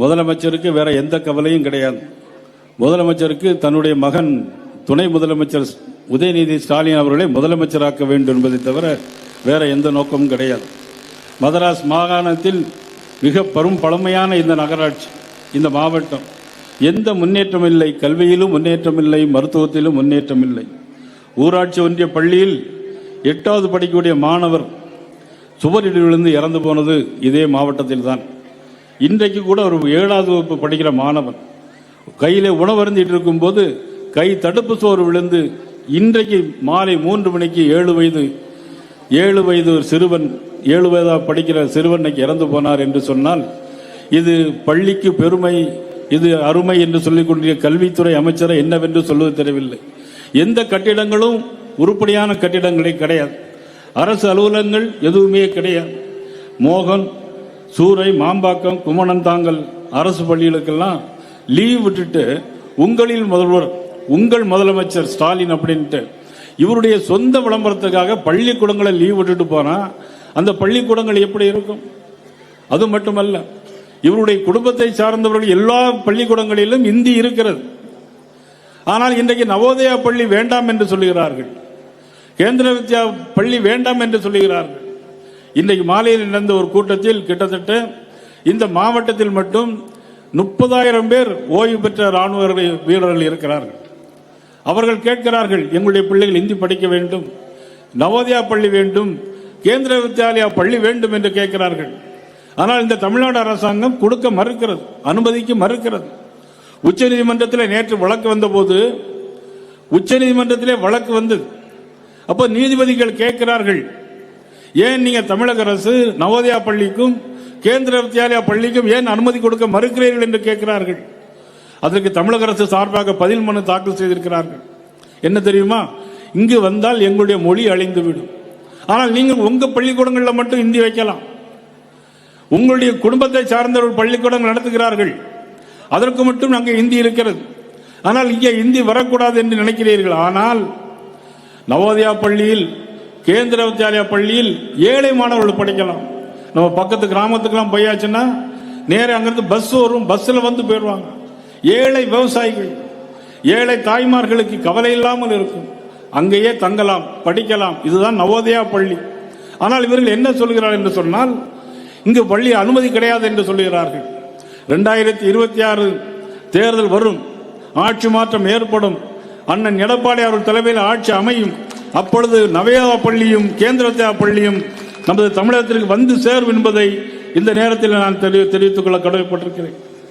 முதலமைச்சருக்கு வேற எந்த கவலையும் கிடையாது. முதலமைச்சருக்கு தன்னுடைய மகன் துணை முதலமைச்சர் உதயநிதி ஸ்டாலின் அவர்களை முதலமைச்சராக்க வேண்டும் என்பதை தவிர வேற எந்த நோக்கமும் கிடையாது. மதராஸ் மாகாணத்தில் மிக பெரும் பழமையான இந்த நகராட்சி இந்த மாவட்டம். எந்த முன்னேற்றம் இல்லை. கல்வியிலும் முன்னேற்றம் இல்லை. மருத்துவத்திலும் முன்னேற்றம் இல்லை. ஊராட்சி ஒன்றிய பள்ளியில் எட்டாவது படிக்கக்கூடிய மாணவர் சுவரில் விழுந்து இறந்து போனது இதே மாவட்டத்தில் தான் இன்றைக்கு கூட ஒரு ஏழாவது வகுப்பு படிக்கிற மாணவன் கையில உணவருந்திட்டு இருக்கும்போது கை தடுப்பு சோறு விழுந்து இன்றைக்கு மாலை மூன்று மணிக்கு ஏழு வயது ஏழு வயது ஒரு சிறுவன் ஏழு வயதா படிக்கிற சிறுவன் இறந்து போனார் என்று சொன்னால் இது பள்ளிக்கு பெருமை இது அருமை என்று சொல்லிக் கொண்டிருக்கிற கல்வித்துறை அமைச்சரை என்னவென்று சொல்வது தெரியவில்லை. எந்த கட்டிடங்களும் உருப்படியான கட்டிடங்களே கிடையாது. அரசு அலுவலகங்கள் எதுவுமே கிடையாது. மோகன் சூறை மாம்பாக்கம் குமணந்தாங்கல் அரசு பள்ளிகளுக்கெல்லாம் லீவ் விட்டுட்டு உங்களில் முதல்வர் உங்கள் முதலமைச்சர் ஸ்டாலின் அப்படின்ட்டு இவருடைய சொந்த விளம்பரத்துக்காக பள்ளிக்கூடங்களை லீவ் விட்டுட்டு போனா அந்த பள்ளிக்கூடங்கள் எப்படி இருக்கும்? அது மட்டுமல்ல இவருடைய குடும்பத்தை சார்ந்தவர்கள் எல்லா பள்ளிக்கூடங்களிலும் இந்தி இருக்கிறது. ஆனால் இன்றைக்கு நவோதயா பள்ளி வேண்டாம் என்று சொல்லுகிறார்கள். கேந்திர வித்யா பள்ளி வேண்டாம் என்று சொல்லுகிறார்கள். இன்றைக்கு மாலையில் நடந்த ஒரு கூட்டத்தில் கிட்டத்தட்ட இந்த மாவட்டத்தில் மட்டும் முப்பதாயிரம் பேர் ஓய்வு பெற்ற ராணுவ வீரர்கள் இருக்கிறார்கள். அவர்கள் கேட்கிறார்கள் எங்களுடைய பிள்ளைகள் இந்தி படிக்க வேண்டும் நவோதயா பள்ளி வேண்டும் கேந்திர வித்யாலயா பள்ளி வேண்டும் என்று கேட்கிறார்கள். ஆனால் இந்த தமிழ்நாடு அரசாங்கம் கொடுக்க மறுக்கிறது அனுமதிக்க மறுக்கிறது. உச்சநீதிமன்றத்தில் நேற்று வழக்கு வந்தபோது உச்சநீதிமன்றத்திலே வழக்கு வந்தது. அப்போ நீதிபதிகள் கேட்கிறார்கள் ஏன் நீங்க தமிழக அரசு நவோதயா பள்ளிக்கும் கேந்திர வித்யாலயா பள்ளிக்கும் ஏன் அனுமதி கொடுக்க மறுக்கிறீர்கள் என்று கேட்கிறார்கள்? அதற்கு தமிழக அரசு சார்பாக பதில் மனு தாக்கல் செய்திருக்கிறார்கள். என்ன தெரியுமா? இங்கு வந்தால் எங்களுடைய மொழி அழிந்துவிடும். ஆனால் நீங்கள் உங்க பள்ளிக்கூடங்களில் மட்டும் இந்தி வைக்கலாம். உங்களுடைய குடும்பத்தை சார்ந்தவர்கள் பள்ளிக்கூடங்கள் நடத்துகிறார்கள். அதற்கு மட்டும் அங்கே இந்தி இருக்கிறது. ஆனால் இங்கே இந்தி வரக்கூடாது என்று நினைக்கிறீர்கள். ஆனால் நவோதயா பள்ளியில் கேந்திர வித்யாலயா பள்ளியில் ஏழை மாணவர்கள் படிக்கலாம். நம்ம பக்கத்து கிராமத்துக்கெல்லாம் போயாச்சுன்னா நேரே அங்கிருந்து பஸ் வரும். பஸ்ஸில் வந்து போயிடுவாங்க. ஏழை விவசாயிகள். ஏழை தாய்மார்களுக்கு கவலை இல்லாமல் இருக்கும். அங்கேயே தங்கலாம் படிக்கலாம். இதுதான் நவோதயா பள்ளி. ஆனால் இவர்கள் என்ன சொல்கிறார் என்று சொன்னால் இங்கு பள்ளி அனுமதி கிடையாது என்று சொல்லுகிறார்கள் ரெண்டாயிரத்தி இருபத்தி ஆறு தேர்தல் வரும். ஆட்சி மாற்றம் ஏற்படும். அண்ணன் எடப்பாடி அவர்கள் தலைமையில் ஆட்சி அமையும். அப்பொழுது நவயா பள்ளியும் கேந்திரத்தா பள்ளியும் நமது தமிழகத்திற்கு வந்து சேரும் என்பதை இந்த நேரத்தில் நான் தெரி- தெரிவித்துக் கொள்ள கடமைப்பட்டிருக்கிறேன்.